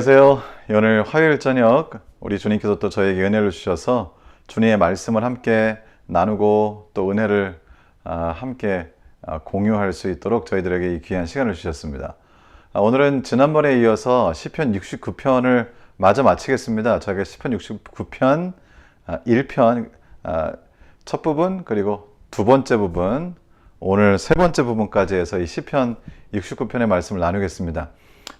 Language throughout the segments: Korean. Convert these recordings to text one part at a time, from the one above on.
안녕하세요. 오늘 화요일 저녁 우리 주님께서 또 저에게 은혜를 주셔서 주님의 말씀을 함께 나누고 또 은혜를 아, 함께 아, 공유할 수 있도록 저희들에게 이 귀한 시간을 주셨습니다. 아, 오늘은 지난번에 이어서 시편 69편을 마저 마치겠습니다. 저희가 시편 69편 1편 첫 부분 그리고 두 번째 부분 오늘 세 번째 부분까지 해서 이 시편 69편의 말씀을 나누겠습니다.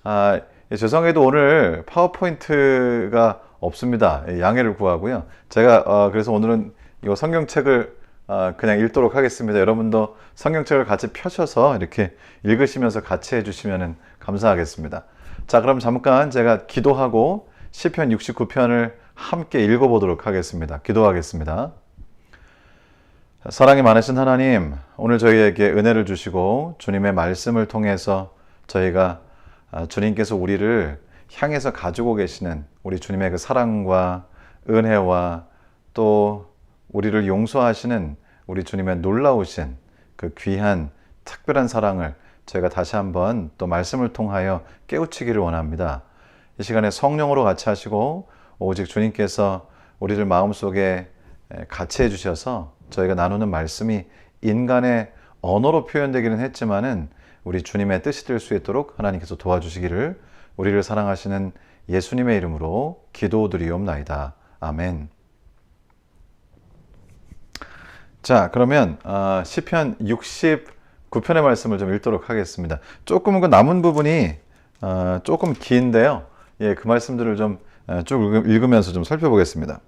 아, 예, 죄송해도 오늘 파워포인트가 없습니다. 예, 양해를 구하고요. 제가 어, 그래서 오늘은 이 성경책을 어, 그냥 읽도록 하겠습니다. 여러분도 성경책을 같이 펴셔서 이렇게 읽으시면서 같이 해주시면 감사하겠습니다. 자, 그럼 잠깐 제가 기도하고 시편 69편을 함께 읽어보도록 하겠습니다. 기도하겠습니다. 사랑이 많으신 하나님, 오늘 저희에게 은혜를 주시고 주님의 말씀을 통해서 저희가 아, 주님께서 우리를 향해서 가지고 계시는 우리 주님의 그 사랑과 은혜와 또 우리를 용서하시는 우리 주님의 놀라우신 그 귀한 특별한 사랑을 저희가 다시 한번 또 말씀을 통하여 깨우치기를 원합니다. 이 시간에 성령으로 같이 하시고 오직 주님께서 우리를 마음속에 같이 해주셔서 저희가 나누는 말씀이 인간의 언어로 표현되기는 했지만은 우리 주님의 뜻이 될 수 있도록 하나님께서 도와주시기를 우리를 사랑하시는 예수님의 이름으로 기도드리옵나이다. 아멘. 자, 그러면 어, 시편 69편의 말씀을 좀 읽도록 하겠습니다. 조금은 그 남은 부분이 어, 조금 긴데요. 예, 그 말씀들을 좀쭉 어, 읽으면서 좀 살펴보겠습니다.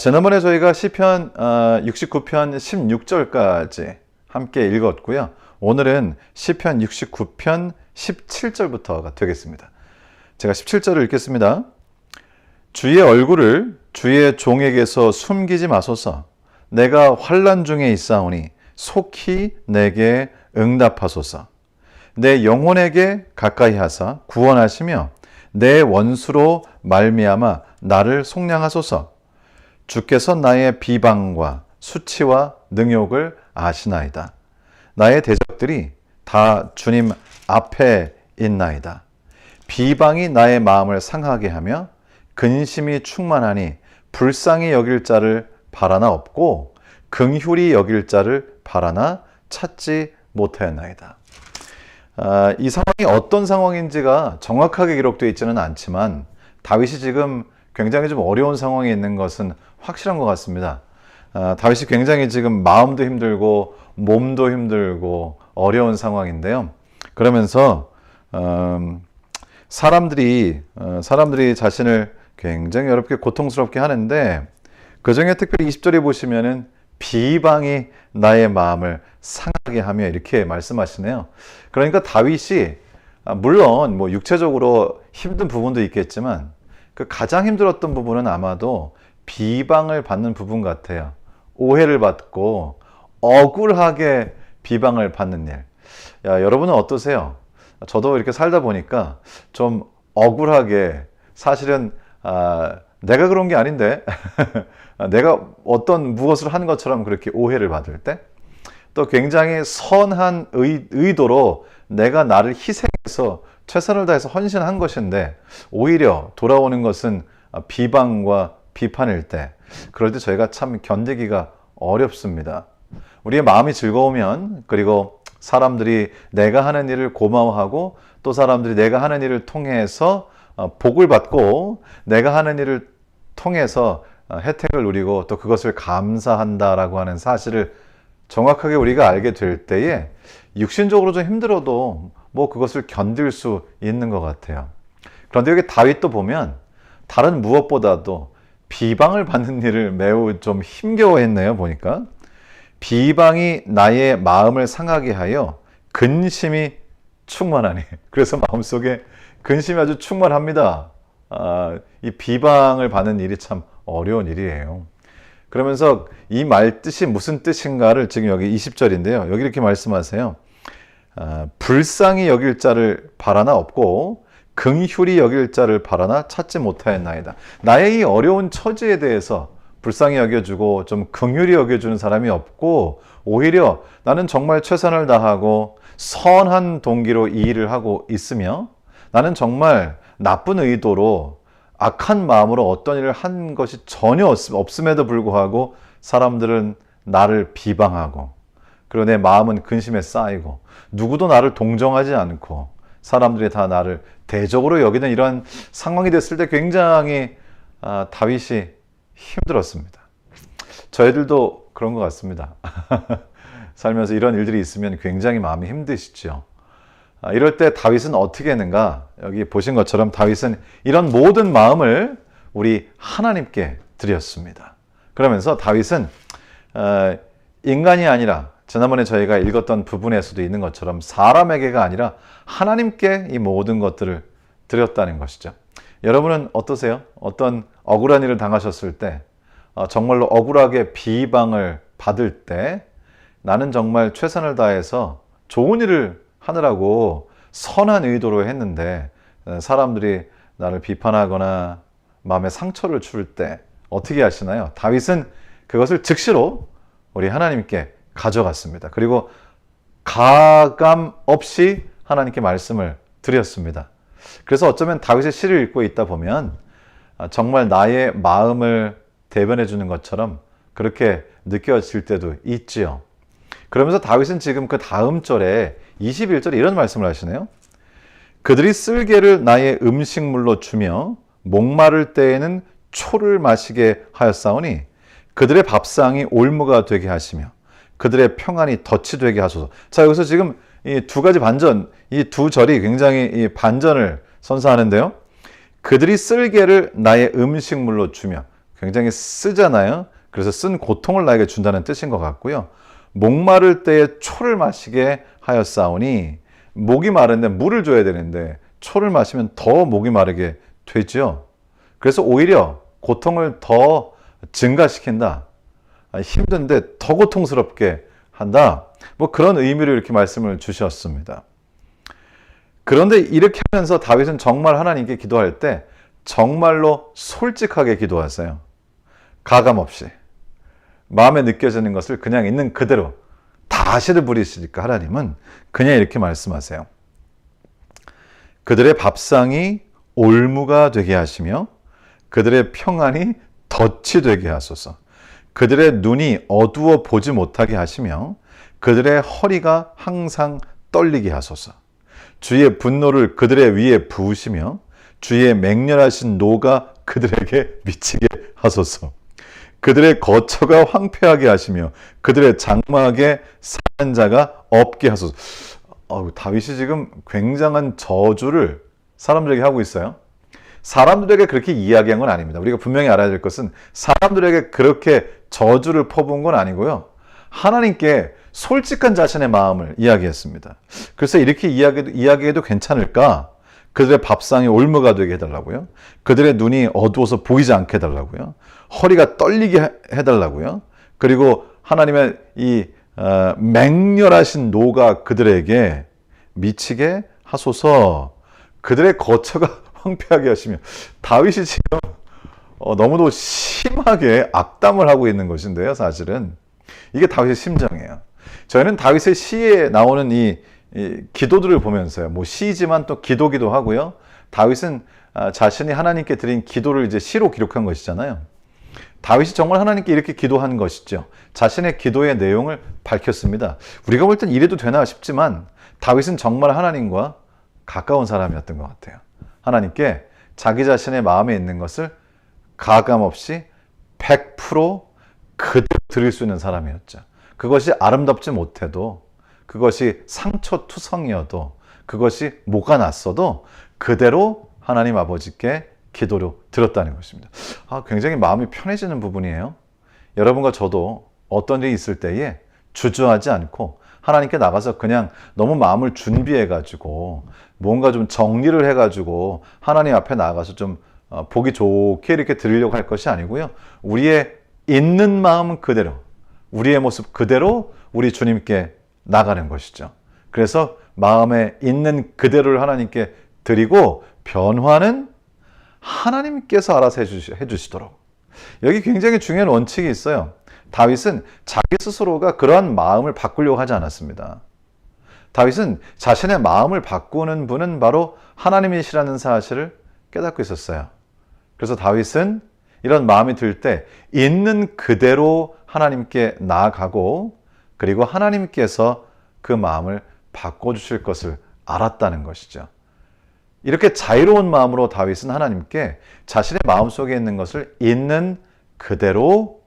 지난번에 저희가 시편 69편 16절까지 함께 읽었고요. 오늘은 시편 69편 17절부터가 되겠습니다. 제가 17절을 읽겠습니다. 주의 얼굴을 주의 종에게서 숨기지 마소서. 내가 환란 중에 있사오니 속히 내게 응답하소서. 내 영혼에게 가까이 하사 구원하시며 내 원수로 말미암아 나를 속량하소서. 주께서 나의 비방과 수치와 능욕을 아시나이다. 나의 대적들이 다 주님 앞에 있나이다. 비방이 나의 마음을 상하게 하며 근심이 충만하니 불쌍히 여길 자를 바라나 없고 긍휼히 여길 자를 바라나 찾지 못하였나이다. 아, 이 상황이 어떤 상황인지가 정확하게 기록되어 있지는 않지만 다윗이 지금 굉장히 좀 어려운 상황에 있는 것은 확실한 것 같습니다. 아, 다윗이 굉장히 지금 마음도 힘들고 몸도 힘들고 어려운 상황인데요. 그러면서 음, 사람들이 어, 사람들이 자신을 굉장히 어렵게 고통스럽게 하는데 그 중에 특별히 20절에 보시면은 비방이 나의 마음을 상하게 하며 이렇게 말씀하시네요. 그러니까 다윗이 아, 물론 뭐 육체적으로 힘든 부분도 있겠지만 그 가장 힘들었던 부분은 아마도 비방을 받는 부분 같아요. 오해를 받고 억울하게 비방을 받는 일. 야, 여러분은 어떠세요? 저도 이렇게 살다 보니까 좀 억울하게 사실은 아, 내가 그런 게 아닌데 내가 어떤 무엇을 한 것처럼 그렇게 오해를 받을 때 또 굉장히 선한 의, 의도로 내가 나를 희생해서 최선을 다해서 헌신한 것인데 오히려 돌아오는 것은 비방과 비판일 때 그럴 때 저희가 참 견디기가 어렵습니다. 우리의 마음이 즐거우면 그리고 사람들이 내가 하는 일을 고마워하고 또 사람들이 내가 하는 일을 통해서 어, 복을 받고 내가 하는 일을 통해서 어, 혜택을 누리고 또 그것을 감사한다라고 하는 사실을 정확하게 우리가 알게 될 때에 육신적으로 좀 힘들어도 뭐 그것을 견딜 수 있는 것 같아요. 그런데 여기 다윗도 보면 다른 무엇보다도 비방을 받는 일을 매우 좀 힘겨워했네요, 보니까. 비방이 나의 마음을 상하게 하여 근심이 충만하니. 그래서 마음속에 근심이 아주 충만합니다. 아, 이 비방을 받는 일이 참 어려운 일이에요. 그러면서 이 말 뜻이 무슨 뜻인가를 지금 여기 20절인데요. 여기 이렇게 말씀하세요. 아, 불쌍히 여길 자를 바라나 없고 긍휼히 여길 자를 바라나 찾지 못하였나이다. 나의 이 어려운 처지에 대해서 불쌍히 여겨주고 좀 긍휼히 여겨주는 사람이 없고 오히려 나는 정말 최선을 다하고 선한 동기로 이 일을 하고 있으며 나는 정말 나쁜 의도로 악한 마음으로 어떤 일을 한 것이 전혀 없- 없음에도 불구하고 사람들은 나를 비방하고 그리고 내 마음은 근심에 쌓이고 누구도 나를 동정하지 않고 사람들이 다 나를 대적으로 여기는 이런 상황이 됐을 때 굉장히 아, 다윗이 힘들었습니다. 저희들도 그런 것 같습니다. 살면서 이런 일들이 있으면 굉장히 마음이 힘드시죠. 아, 이럴 때 다윗은 어떻게 했는가? 여기 보신 것처럼 다윗은 이런 모든 마음을 우리 하나님께 드렸습니다. 그러면서 다윗은 어, 인간이 아니라 지난번에 저희가 읽었던 부분에서도 있는 것처럼 사람에게가 아니라 하나님께 이 모든 것들을 드렸다는 것이죠. 여러분은 어떠세요? 어떤 억울한 일을 당하셨을 때 어, 정말로 억울하게 비방을 받을 때 나는 정말 최선을 다해서 좋은 일을 하느라고 선한 의도로 했는데 어, 사람들이 나를 비판하거나 마음에 상처를 줄 때 어떻게 하시나요? 다윗은 그것을 즉시로 우리 하나님께 가져갔습니다. 그리고 가감 없이 하나님께 말씀을 드렸습니다. 그래서 어쩌면 다윗의 시를 읽고 있다 보면 아, 정말 나의 마음을 대변해 주는 것처럼 그렇게 느껴질 때도 있지요. 그러면서 다윗은 지금 그 다음 절에 21절에 이런 말씀을 하시네요. 그들이 쓸개를 나의 음식물로 주며 목마를 때에는 초를 마시게 하였사오니 그들의 밥상이 올무가 되게 하시며 그들의 평안이 덫이 되게 하소서. 자 여기서 지금 이 두 가지 반전, 이 두 절이 굉장히 이 반전을 선사하는데요. 그들이 쓸개를 나의 음식물로 주며 굉장히 쓰잖아요. 그래서 쓴 고통을 나에게 준다는 뜻인 것 같고요. 목마를 때에 초를 마시게 하였사오니 목이 마른데 물을 줘야 되는데 초를 마시면 더 목이 마르게 되죠. 그래서 오히려 고통을 더 증가시킨다. 아, 힘든데 더 고통스럽게 한다. 뭐 그런 의미로 이렇게 말씀을 주셨습니다. 그런데 이렇게 하면서 다윗은 정말 하나님께 기도할 때 정말로 솔직하게 기도하세요. 가감 없이. 마음에 느껴지는 것을 그냥 있는 그대로 다 아시를 부리시니까 하나님은 그냥 이렇게 말씀하세요. 그들의 밥상이 올무가 되게 하시며 그들의 평안이 덫이 되게 하소서. 그들의 눈이 어두워 보지 못하게 하시며 그들의 허리가 항상 떨리게 하소서. 주의 분노를 그들의 위에 부으시며 주의 맹렬하신 노가 그들에게 미치게 하소서. 그들의 거처가 황폐하게 하시며 그들의 장막에 사는 자가 없게 하소서. 어우, 다윗이 지금 굉장한 저주를 사람들에게 하고 있어요. 사람들에게 그렇게 이야기한 건 아닙니다. 우리가 분명히 알아야 될 것은 사람들에게 그렇게 저주를 퍼부은 건 아니고요. 하나님께 솔직한 자신의 마음을 이야기했습니다. 그래서 이렇게 이야기도, 이야기해도 괜찮을까? 그들의 밥상이 올무가 되게 해달라고요. 그들의 눈이 어두워서 보이지 않게 해달라고요. 허리가 떨리게 해- 해달라고요. 그리고 하나님의 이 어, 맹렬하신 노가 그들에게 미치게 하소서. 그들의 거처가 황폐하게 하시며 다윗이 지금 어, 너무도 심하게 악담을 하고 있는 것인데요. 사실은 이게 다윗의 심정이에요. 저희는 다윗의 시에 나오는 이, 이 기도들을 보면서요. 뭐 시지만 또 기도기도 하고요. 다윗은 아, 자신이 하나님께 드린 기도를 이제 시로 기록한 것이잖아요. 다윗이 정말 하나님께 이렇게 기도한 것이죠. 자신의 기도의 내용을 밝혔습니다. 우리가 볼 땐 이래도 되나 싶지만 다윗은 정말 하나님과 가까운 사람이었던 것 같아요. 하나님께 자기 자신의 마음에 있는 것을 가감 없이 100% 그대로 드릴 수 있는 사람이었죠. 그것이 아름답지 못해도 그것이 상처투성이어도 그것이 뭐가 났어도 그대로 하나님 아버지께 기도로 드렸다는 것입니다. 아, 굉장히 마음이 편해지는 부분이에요. 여러분과 저도 어떤 일이 있을 때에 주저하지 않고 하나님께 나가서 그냥 너무 마음을 준비해 가지고 뭔가 좀 정리를 해 가지고 하나님 앞에 나가서 좀 어, 보기 좋게 이렇게 드리려고 할 것이 아니고요. 우리의 있는 마음 그대로 우리의 모습 그대로 우리 주님께 나가는 것이죠. 그래서 마음에 있는 그대로를 하나님께 드리고 변화는 하나님께서 알아서 해주시, 해주시 도록. 여기 굉장히 중요한 원칙이 있어요. 다윗은 자기 스스로가 그러한 마음을 바꾸려고 하지 않았습니다. 다윗은 자신의 마음을 바꾸는 분은 바로 하나님이시라는 사실을 깨닫고 있었어요. 그래서 다윗은 이런 마음이 들 때 있는 그대로 하나님께 나아가고 그리고 하나님께서 그 마음을 바꿔주실 것을 알았다는 것이죠. 이렇게 자유로운 마음으로 다윗은 하나님께 자신의 마음 속에 있는 것을 있는 그대로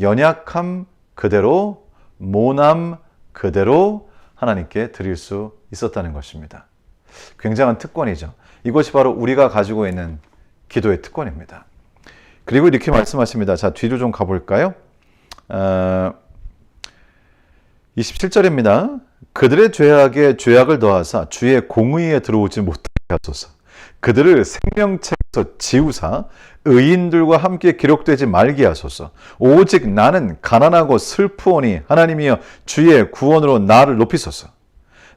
연약함 그대로 모남 그대로 하나님께 드릴 수 있었다는 것입니다. 굉장한 특권이죠. 이것이 바로 우리가 가지고 있는 기도의 특권입니다. 그리고 이렇게 말씀하십니다. 자, 뒤로 좀 가볼까요? 어, 27절입니다. 그들의 죄악에 죄악을 더하사 주의 공의에 들어오지 못하게 하소서. 그들을 생명책에서 지우사 의인들과 함께 기록되지 말게 하소서. 오직 나는 가난하고 슬프오니 하나님이여 주의 구원으로 나를 높이소서.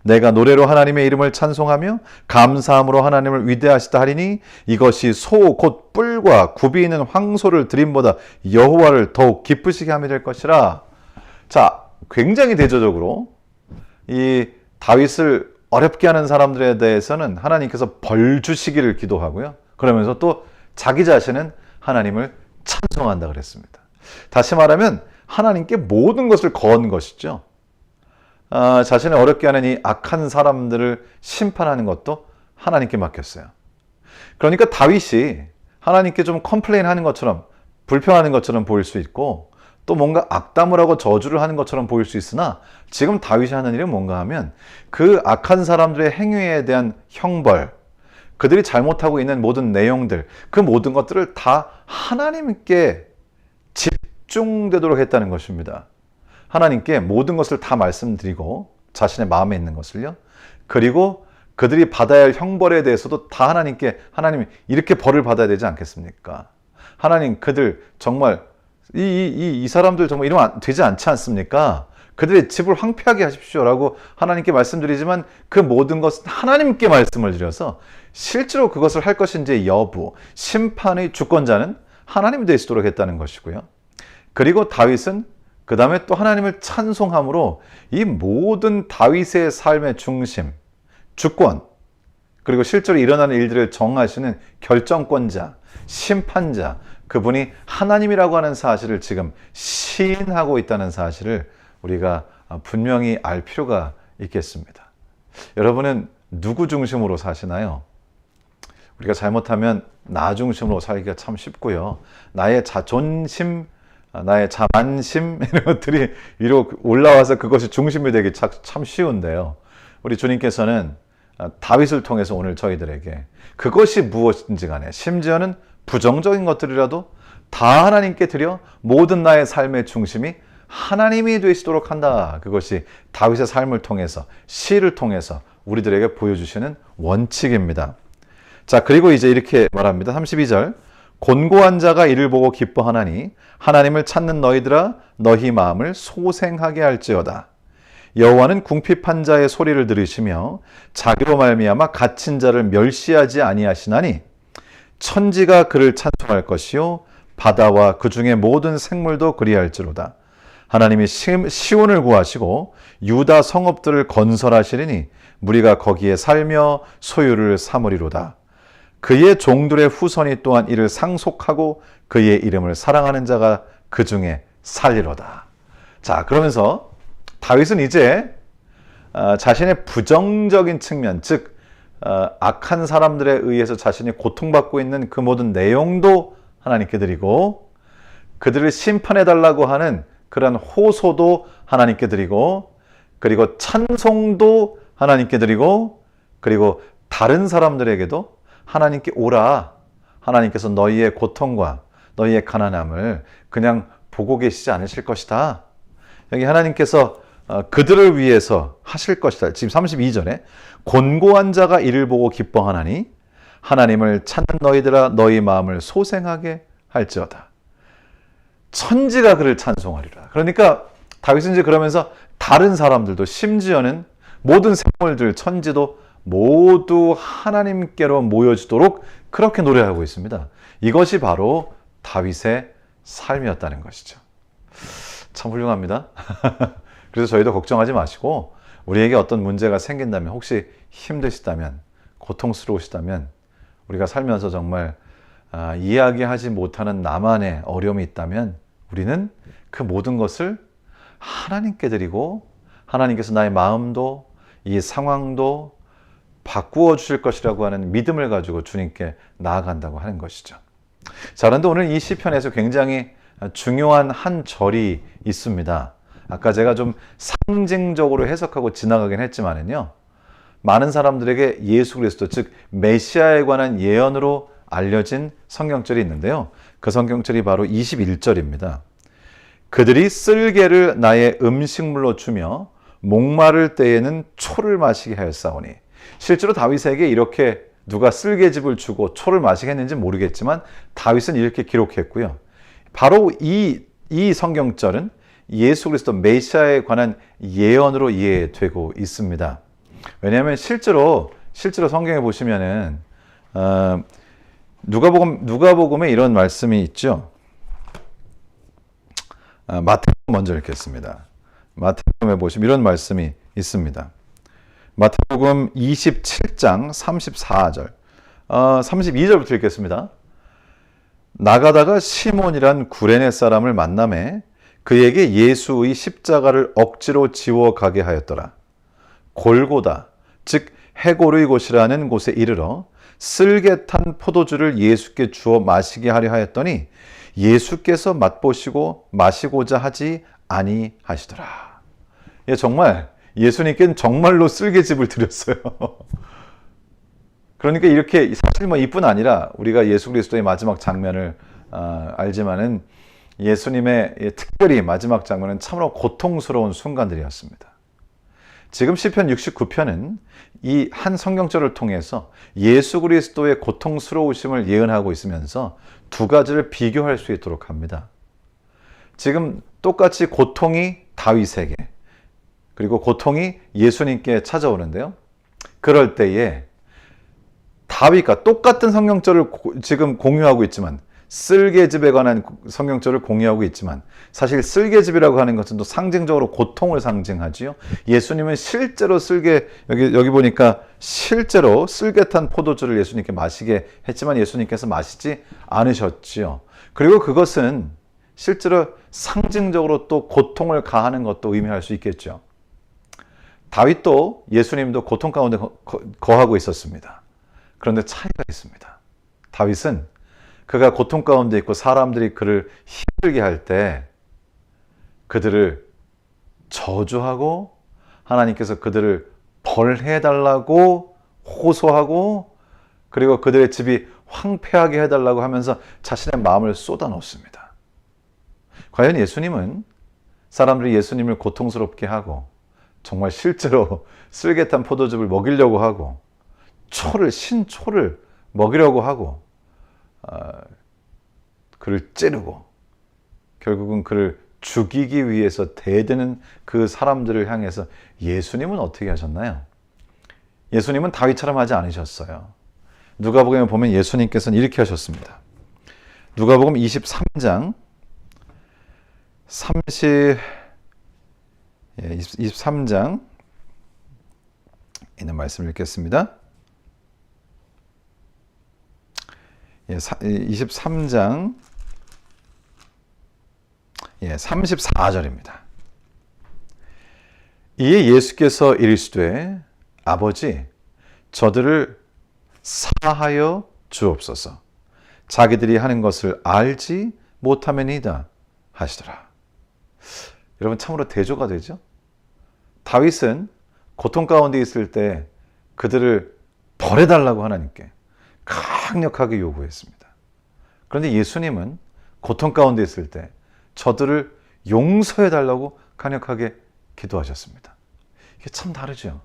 내가 노래로 하나님의 이름을 찬송하며 감사함으로 하나님을 위대하시다 하리니 이것이 소 곧 뿔과 굽이 있는 황소를 드림보다 여호와를 더욱 기쁘시게 함이 될 것이라. 자, 굉장히 대조적으로 이 다윗을 어렵게 하는 사람들에 대해서는 하나님께서 벌 주시기를 기도하고요. 그러면서 또 자기 자신은 하나님을 찬송한다 그랬습니다. 다시 말하면 하나님께 모든 것을 거은 것이죠. 아, 자신을 어렵게 하는 이 악한 사람들을 심판하는 것도 하나님께 맡겼어요. 그러니까 다윗이 하나님께 좀 컴플레인 하는 것처럼 불평하는 것처럼 보일 수 있고 또 뭔가 악담을 하고 저주를 하는 것처럼 보일 수 있으나 지금 다윗이 하는 일은 뭔가 하면 그 악한 사람들의 행위에 대한 형벌, 그들이 잘못하고 있는 모든 내용들, 그 모든 것들을 다 하나님께 집중되도록 했다는 것입니다. 하나님께 모든 것을 다 말씀드리고 자신의 마음에 있는 것을요. 그리고 그들이 받아야 할 형벌에 대해서도 다 하나님께 하나님 이렇게 벌을 받아야 되지 않겠습니까? 하나님 그들 정말 이, 이, 이 사람들 정말 이러면 되지 않지 않습니까? 그들의 집을 황폐하게 하십시오라고 하나님께 말씀드리지만 그 모든 것은 하나님께 말씀을 드려서 실제로 그것을 할 것인지 여부, 심판의 주권자는 하나님이 되시도록 했다는 것이고요. 그리고 다윗은 그 다음에 또 하나님을 찬송함으로 이 모든 다윗의 삶의 중심, 주권, 그리고 실제로 일어나는 일들을 정하시는 결정권자, 심판자, 그분이 하나님이라고 하는 사실을 지금 시인하고 있다는 사실을 우리가 분명히 알 필요가 있겠습니다. 여러분은 누구 중심으로 사시나요? 우리가 잘못하면 나 중심으로 살기가 참 쉽고요. 나의 자존심, 나의 자만심 이런 것들이 위로 올라와서 그것이 중심이 되기 참 쉬운데요. 우리 주님께서는 다윗을 통해서 오늘 저희들에게 그것이 무엇인지 간에 심지어는 부정적인 것들이라도 다 하나님께 드려 모든 나의 삶의 중심이 하나님이 되시도록 한다. 그것이 다윗의 삶을 통해서 시를 통해서 우리들에게 보여주시는 원칙입니다. 자, 그리고 이제 이렇게 말합니다. 32절. 곤고한 자가 이를 보고 기뻐하나니 하나님을 찾는 너희들아 너희 마음을 소생하게 할지어다. 여호와는 궁핍한 자의 소리를 들으시며 자기로 말미암아 갇힌 자를 멸시하지 아니하시나니 천지가 그를 찬송할 것이요 바다와 그 중에 모든 생물도 그리할지로다. 하나님이 시온을 구하시고 유다 성읍들을 건설하시리니 무리가 거기에 살며 소유를 삼으리로다. 그의 종들의 후손이 또한 이를 상속하고 그의 이름을 사랑하는 자가 그 중에 살리로다. 자, 그러면서 다윗은 이제 어, 자신의 부정적인 측면, 즉 어, 악한 사람들에 의해서 자신이 고통받고 있는 그 모든 내용도 하나님께 드리고 그들을 심판해 달라고 하는 그런 호소도 하나님께 드리고 그리고 찬송도 하나님께 드리고 그리고 다른 사람들에게도 하나님께 오라. 하나님께서 너희의 고통과 너희의 가난함을 그냥 보고 계시지 않으실 것이다. 여기 하나님께서 어, 그들을 위해서 하실 것이다. 지금 32절에 곤고한 자가 이를 보고 기뻐하나니 하나님을 찾는 너희들아 너희 마음을 소생하게 할지어다. 천지가 그를 찬송하리라. 그러니까 다윗은 이제 그러면서 다른 사람들도 심지어는 모든 생물들 천지도 모두 하나님께로 모여지도록 그렇게 노래하고 있습니다. 이것이 바로 다윗의 삶이었다는 것이죠. 참 훌륭합니다. 그래서 저희도 걱정하지 마시고 우리에게 어떤 문제가 생긴다면 혹시 힘드시다면 고통스러우시다면 우리가 살면서 정말 아, 이야기하지 못하는 나만의 어려움이 있다면 우리는 그 모든 것을 하나님께 드리고 하나님께서 나의 마음도 이 상황도 바꾸어 주실 것이라고 하는 믿음을 가지고 주님께 나아간다고 하는 것이죠. 자, 그런데 오늘 이 시편에서 굉장히 중요한 한 절이 있습니다. 아까 제가 좀 상징적으로 해석하고 지나가긴 했지만은요. 많은 사람들에게 예수 그리스도 즉 메시아에 관한 예언으로 알려진 성경절이 있는데요. 그 성경절이 바로 21절입니다. 그들이 쓸개를 나의 음식물로 주며 목마를 때에는 초를 마시게 하였사오니 실제로 다윗에게 이렇게 누가 쓸개즙을 주고 초를 마시게 했는지 모르겠지만 다윗은 이렇게 기록했고요. 바로 이, 이 성경절은 예수 그리스도 메시아에 관한 예언으로 이해되고 있습니다. 왜냐하면 실제로 실제로 성경에 보시면은 어, 누가복음 누가복음에 이런 말씀이 있죠. 아, 마태복음 먼저 읽겠습니다. 마태복음에 보시면 이런 말씀이 있습니다. 마태복음 27장 34절, 어, 32절부터 읽겠습니다. 나가다가 시몬이란 구레네 사람을 만남에 그에게 예수의 십자가를 억지로 지워 가게 하였더라. 골고다, 즉 해골의 곳이라는 곳에 이르러 쓸개 탄 포도주를 예수께 주어 마시게 하려 하였더니 예수께서 맛보시고 마시고자 하지 아니하시더라. 예, 정말 예수님께는 정말로 쓸개즙을 드렸어요. 그러니까 이렇게 사실 뭐 이뿐 아니라 우리가 예수 그리스도의 마지막 장면을 어, 알지만은 예수님의 특별히 마지막 장면은 참으로 고통스러운 순간들이었습니다. 지금 시편 69편은 이 한 성경절을 통해서 예수 그리스도의 고통스러우심을 예언하고 있으면서 두 가지를 비교할 수 있도록 합니다. 지금 똑같이 고통이 다윗에게 그리고 고통이 예수님께 찾아오는데요. 그럴 때에 다윗과 똑같은 성경절을 지금 공유하고 있지만 쓸개집에 관한 성경절을 공유하고 있지만 사실 쓸개집이라고 하는 것은 또 상징적으로 고통을 상징하지요. 예수님은 실제로 쓸개 여기 여기 보니까 실제로 쓸개탄 포도주를 예수님께 마시게 했지만 예수님께서 마시지 않으셨지요. 그리고 그것은 실제로 상징적으로 또 고통을 가하는 것도 의미할 수 있겠죠. 다윗도 예수님도 고통 가운데 거하고 있었습니다. 그런데 차이가 있습니다. 다윗은 그가 고통 가운데 있고 사람들이 그를 힘들게 할 때 그들을 저주하고 하나님께서 그들을 벌해 달라고 호소하고 그리고 그들의 집이 황폐하게 해달라고 하면서 자신의 마음을 쏟아 놓습니다. 과연 예수님은 사람들이 예수님을 고통스럽게 하고 정말 실제로 쓸개탄 포도즙을 먹이려고 하고 초를 신초를 먹이려고 하고 어, 그를 찌르고 결국은 그를 죽이기 위해서 대드는 그 사람들을 향해서 예수님은 어떻게 하셨나요? 예수님은 다윗처럼 하지 않으셨어요. 누가복음에 보면 예수님께서는 이렇게 하셨습니다. 누가복음 23장 30 23장 있는 말씀을 읽겠습니다. 23장 예, 34절입니다. 이에 예수께서 이르시되 아버지 저들을 사하여 주옵소서 자기들이 하는 것을 알지 못하면이다 하시더라. 여러분 참으로 대조가 되죠? 다윗은 고통 가운데 있을 때 그들을 벌해달라고 하나님께 강력하게 요구했습니다. 그런데 예수님은 고통 가운데 있을 때 저들을 용서해 달라고 강력하게 기도하셨습니다. 이게 참 다르죠.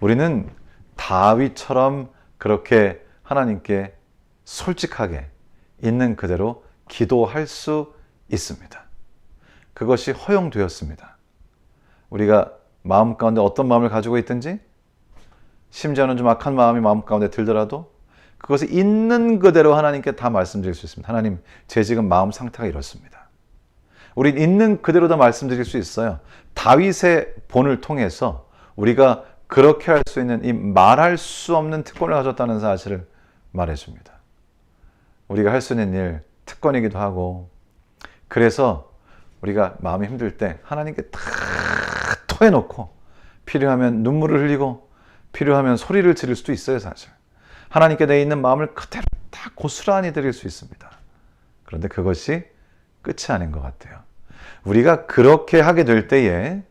우리는 다윗처럼 그렇게 하나님께 솔직하게 있는 그대로 기도할 수 있습니다. 그것이 허용되었습니다. 우리가 마음 가운데 어떤 마음을 가지고 있든지 심지어는 좀 악한 마음이 마음 가운데 들더라도 그것을 있는 그대로 하나님께 다 말씀드릴 수 있습니다. 하나님, 제 지금 마음 상태가 이렇습니다. 우린 있는 그대로 다 말씀드릴 수 있어요. 다윗의 본을 통해서 우리가 그렇게 할 수 있는 이 말할 수 없는 특권을 가졌다는 사실을 말해 줍니다. 우리가 할 수 있는 일, 특권이기도 하고, 그래서 우리가 마음이 힘들 때 하나님께 다 토해놓고, 필요하면 눈물을 흘리고, 필요하면 소리를 지를 수도 있어요, 사실. 하나님께 내 있는 마음을 그대로 다 고스란히 드릴 수 있습니다. 그런데 그것이 끝이 아닌 것 같아요. 우리가 그렇게 하게 될 때에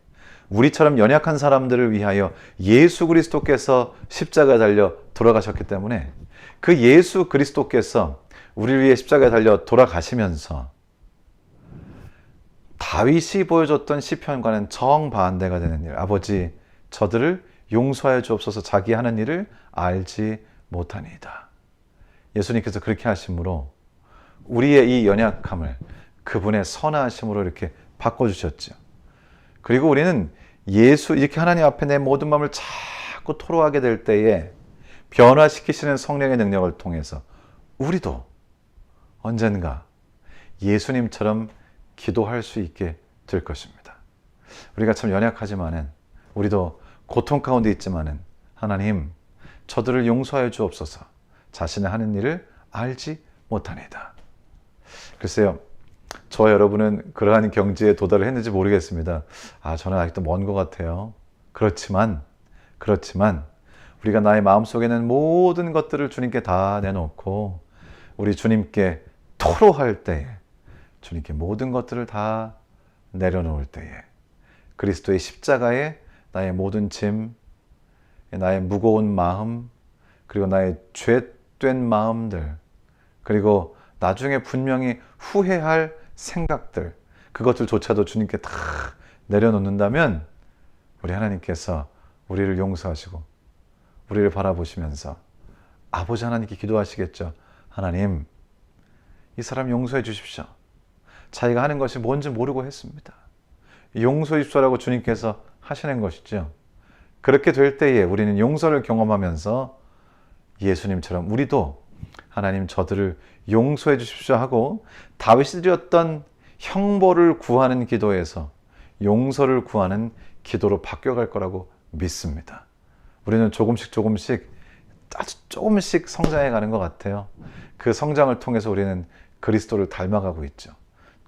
우리처럼 연약한 사람들을 위하여 예수 그리스도께서 십자가 달려 돌아가셨기 때문에 그 예수 그리스도께서 우리를 위해 십자가 달려 돌아가시면서 다윗이 보여줬던 시편과는 정반대가 되는 일. 아버지, 저들을 용서하여 주옵소서 자기 하는 일을 알지 못하니이다. 예수님께서 그렇게 하심으로 우리의 이 연약함을 그분의 선하심으로 이렇게 바꿔주셨죠. 그리고 우리는 예수, 이렇게 하나님 앞에 내 모든 마음을 자꾸 토로하게 될 때에 변화시키시는 성령의 능력을 통해서 우리도 언젠가 예수님처럼 기도할 수 있게 될 것입니다. 우리가 참 연약하지만은 우리도 고통 가운데 있지만은 하나님 저들을 용서하여 주옵소서. 자신의 하는 일을 알지 못하니다. 글쎄요. 저와 여러분은 그러한 경지에 도달을 했는지 모르겠습니다. 아, 저는 아직도 먼 것 같아요. 그렇지만, 그렇지만, 우리가 나의 마음속에는 모든 것들을 주님께 다 내놓고, 우리 주님께 토로할 때에, 주님께 모든 것들을 다 내려놓을 때에, 그리스도의 십자가에 나의 모든 짐, 나의 무거운 마음, 그리고 나의 죄된 마음들, 그리고 나중에 분명히 후회할 생각들, 그것들조차도 주님께 다 내려놓는다면 우리 하나님께서 우리를 용서하시고 우리를 바라보시면서 아버지 하나님께 기도하시겠죠. 하나님, 이 사람 용서해 주십시오. 자기가 하는 것이 뭔지 모르고 했습니다. 주십시오라고 주님께서 하시는 것이죠. 그렇게 될 때에 우리는 용서를 경험하면서 예수님처럼 우리도 하나님 저들을 용서해 주십시오 하고 다윗이 드렸던 형벌을 구하는 기도에서 용서를 구하는 기도로 바뀌어갈 거라고 믿습니다. 우리는 조금씩 조금씩 아주 조금씩 성장해 가는 것 같아요. 그 성장을 통해서 우리는 그리스도를 닮아가고 있죠.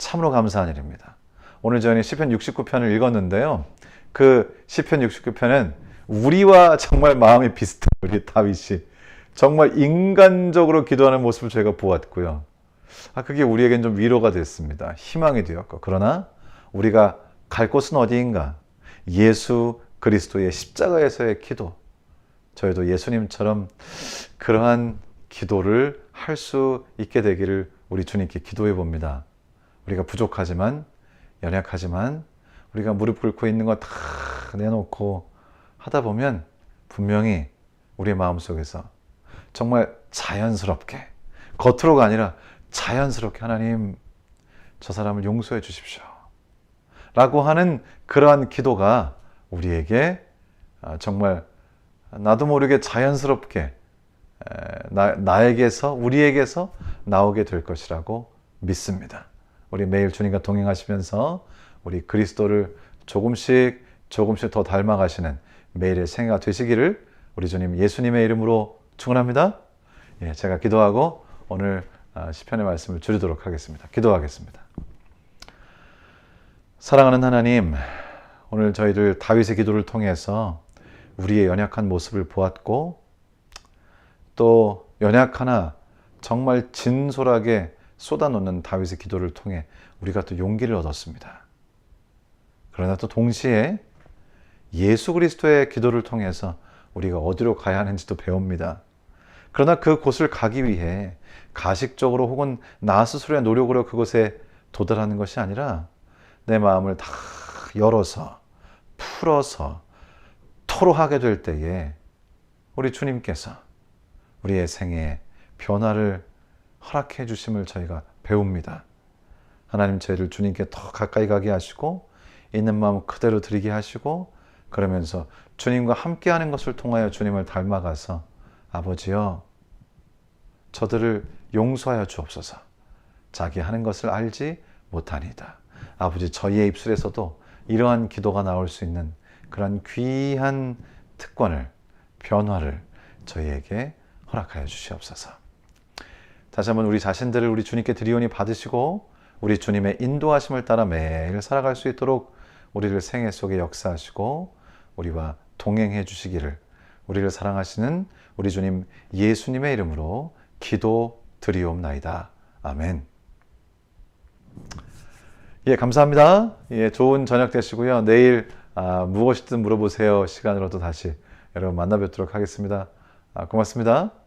참으로 감사한 일입니다. 오늘 저희 시편 69편을 읽었는데요. 그 시편 69편은 우리와 정말 마음이 비슷한 우리 다윗이 정말 인간적으로 기도하는 모습을 저희가 보았고요. 아, 그게 우리에겐 좀 위로가 됐습니다. 희망이 되었고. 그러나 우리가 갈 곳은 어디인가? 예수 그리스도의 십자가에서의 기도. 저희도 예수님처럼 그러한 기도를 할 수 있게 되기를 우리 주님께 기도해 봅니다. 우리가 부족하지만, 연약하지만, 우리가 무릎 꿇고 있는 거 다 내놓고 하다 보면 분명히 우리의 마음 속에서 정말 자연스럽게 겉으로가 아니라 자연스럽게 하나님 저 사람을 용서해 주십시오. 라고 하는 그러한 기도가 우리에게 아, 정말 나도 모르게 자연스럽게 나, 나에게서 우리에게서 나오게 될 것이라고 믿습니다. 우리 매일 주님과 동행하시면서 우리 그리스도를 조금씩 조금씩 더 닮아가시는 매일의 생애가 되시기를 우리 주님 예수님의 이름으로 축원합니다. 예, 제가 기도하고 오늘 아, 시편의 말씀을 줄이도록 하겠습니다. 기도하겠습니다. 사랑하는 하나님, 오늘 저희들 다윗의 기도를 통해서 우리의 연약한 모습을 보았고 또 연약하나 정말 진솔하게 쏟아놓는 다윗의 기도를 통해 우리가 또 용기를 얻었습니다. 그러나 또 동시에 예수 그리스도의 기도를 통해서 우리가 어디로 가야 하는지도 배웁니다. 그러나 그 곳을 가기 위해 가식적으로 혹은 나 스스로의 노력으로 그곳에 도달하는 것이 아니라 내 마음을 다 열어서 풀어서 토로하게 될 때에 우리 주님께서 우리의 생에 변화를 허락해 주심을 저희가 배웁니다. 하나님 저희를 주님께 더 가까이 가게 하시고 있는 마음 그대로 드리게 하시고 그러면서 주님과 함께하는 것을 통하여 주님을 닮아가서 아버지여 저들을 용서하여 주옵소서. 자기 하는 것을 알지 못하니다. 아버지 저희의 입술에서도 이러한 기도가 나올 수 있는 그런 귀한 특권을 변화를 저희에게 허락하여 주시옵소서. 다시 한번 우리 자신들을 우리 주님께 드리오니 받으시고 우리 주님의 인도하심을 따라 매일 살아갈 수 있도록 우리를 생애 속에 역사하시고 우리와 동행해 주시기를 우리를 사랑하시는 우리 주님 예수님의 이름으로 기도 드리옵나이다. 아멘. 예, 감사합니다. 예, 좋은 저녁 되시고요. 내일 아, 무엇이든 물어보세요 시간으로 또 다시 여러분 만나 뵙도록 하겠습니다. 아, 고맙습니다.